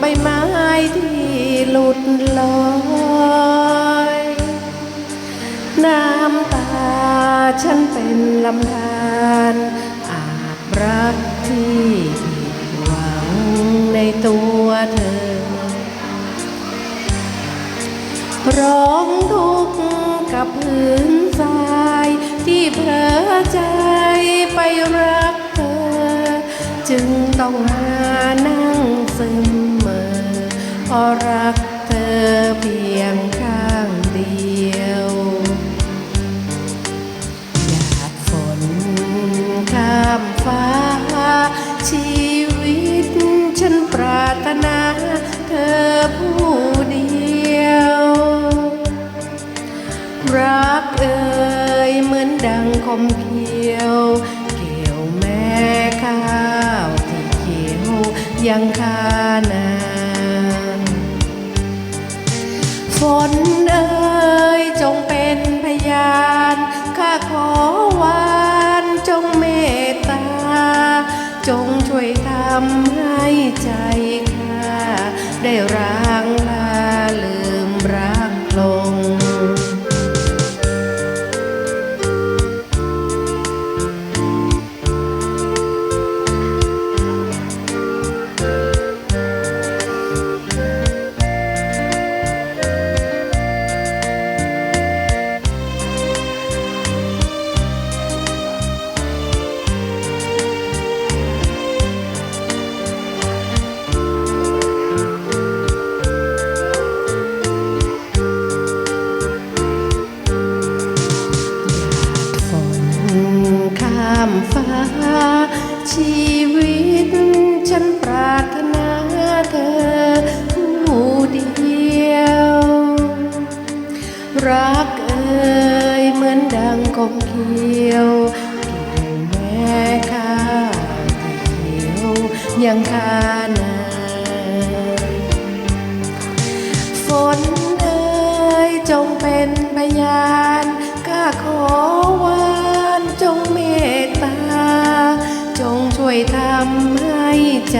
ใบไม้ที่หลุดลอยน้ำตาฉันเป็นลำธารอาบรักที่หวังในตัวเธอ ร้องทุกข์กับพื้นทรายที่เพลอใจไปรักเธอ จึงต้องหานั่งซึม พราะรักเธอเพียงข้างเดียวหยาดฝนข้ามฟ้า ชีวิตฉันปรารถนาเธอผู้เดียว รักเอ่ยเหมือนดังคมเขียว เกี่ยวแม่ข้าวที่เขียวยังคานา ฝนเอ่ยจงเป็นพยานข้าขอวานจงเมตตา จงช่วยทำให้ใจข้าได้ร้างลา ข้ามฟ้า ชีวิตฉันปรารถนาเธอผู้เดียว รักเอ่ยเหมือนดังกมเขียวกี่ยวแม่ข้าวที่เขียวยังคานานฝนเอ่ยจงเป็นพยานข้าขอ ใจ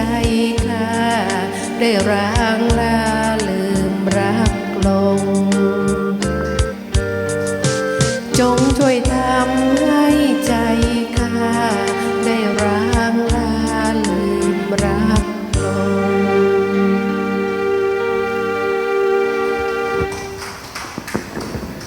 ข้าได้ร้างลา